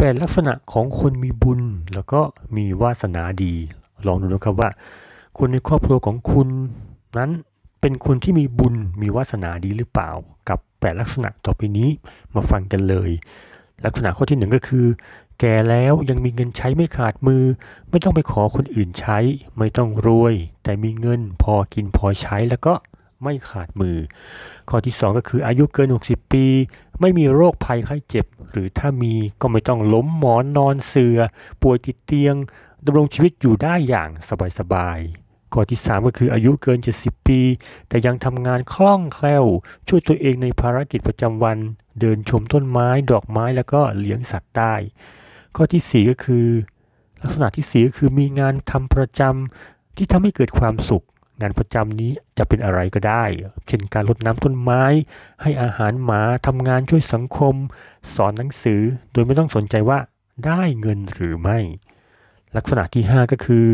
แปดลักษณะของคนมีบุญ แล้วก็มีวาสนาดี ลองดูนะครับว่า คนในครอบครัวของคุณนั้นเป็นคนที่มีบุญมีวาสนาดีหรือเปล่า กับแปดลักษณะต่อไปนี้มาฟังกันเลย ลักษณะข้อที่หนึ่งก็คือ แก่แล้วยังมีเงินใช้ไม่ขาดมือ ไม่ต้องไปขอคนอื่นใช้ ไม่ต้องรวย แต่มีเงินพอกินพอใช้แล้วก็ไม่ขาดมือ ข้อที่ 2 ก็คืออายุเกิน 60 ปี ไม่มีโรคภัยไข้เจ็บ หรือถ้ามีก็ไม่ต้องล้มหมอนนอนเสือ ป่วยติดเตียงดำรงชีวิตอยู่ได้อย่างสบายๆข้อที่ 3 ก็คืออายุเกิน 70 ปี แต่ยังทำงานคล่องแคล่ว ช่วยตัวเองในภารกิจประจำวัน เดินชมต้นไม้ดอกไม้แล้วก็เลี้ยงสัตว์ได้ ข้อทีสี่4 ก็คือ ลักษณะที่ 4 ก็คือมีงานทำประจำที่ทำให้เกิดความสุข งานประจำนี้จะเป็นอะไรก็ได้ เช่นการรดน้ำต้นไม้ ให้อาหารหมาทำงานช่วยสังคม สอนหนังสือ โดยไม่ต้องสนใจว่าได้เงินหรือไม่ ลักษณะที่ 5 ก็คือ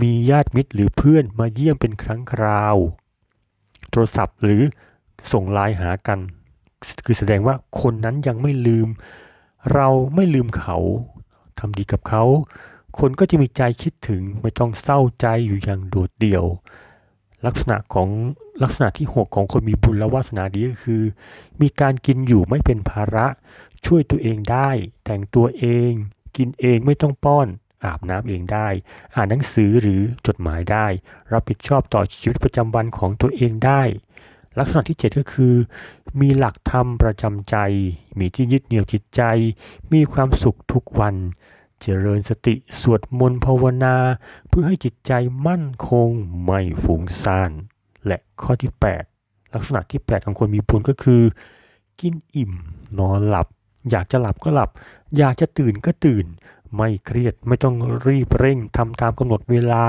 มีญาติมิตรหรือเพื่อนมาเยี่ยมเป็นครั้งคราว โทรศัพท์หรือส่งไลน์หากัน คือแสดงว่าคนนั้นยังไม่ลืม เราไม่ลืมเขาทำดีกับเขา คนก็จะมีใจคิดถึงไม่ต้องเศร้าใจอยู่อย่างโดดเดี่ยว ลักษณะของลักษณะที่ 6 ของคนมีบุญและวาสนาดีก็คือ มีการกินอยู่ไม่เป็นภาระ ช่วยตัวเองได้ แต่งตัวเอง กินเองไม่ต้องป้อน อาบน้ำเองได้ อ่านหนังสือหรือจดหมายได้ รับผิดชอบต่อชีวิตประจำวันของตัวเองได้ ลักษณะที่ 7 ก็คือ มีหลักธรรมประจำใจ มีที่ยึดเหนี่ยวจิตใจ มีความสุขทุกวัน เจริญสติสวดมนต์ภาวนา เพื่อให้จิตใจมั่นคงไม่ฟุ้งซ่าน และข้อที่ 8 ลักษณะที่ 8 ของคนมีบุญก็คือ กินอิ่ม นอนหลับ อยากจะหลับก็หลับ อยากจะตื่นก็ตื่น ไม่เครียดไม่ต้องรีบเร่งทำตามกำหนดเวลา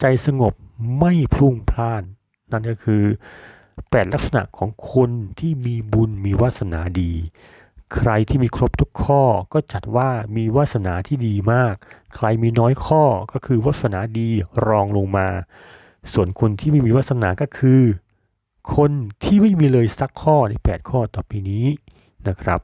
ใจสงบไม่พลุ่งพล่าน นั่นก็คือ 8 ลักษณะของคนที่มีบุญมีวาสนาดี ใครที่มีครบทุกข้อก็จัดว่ามีวาสนาที่ดีมาก ใครมีน้อยข้อก็คือวาสนาดีรองลงมา ส่วนคนที่ไม่มีวาสนาก็คือ คนที่ไม่มีเลยสักข้อใน 8 ข้อต่อไปนี้นะครับ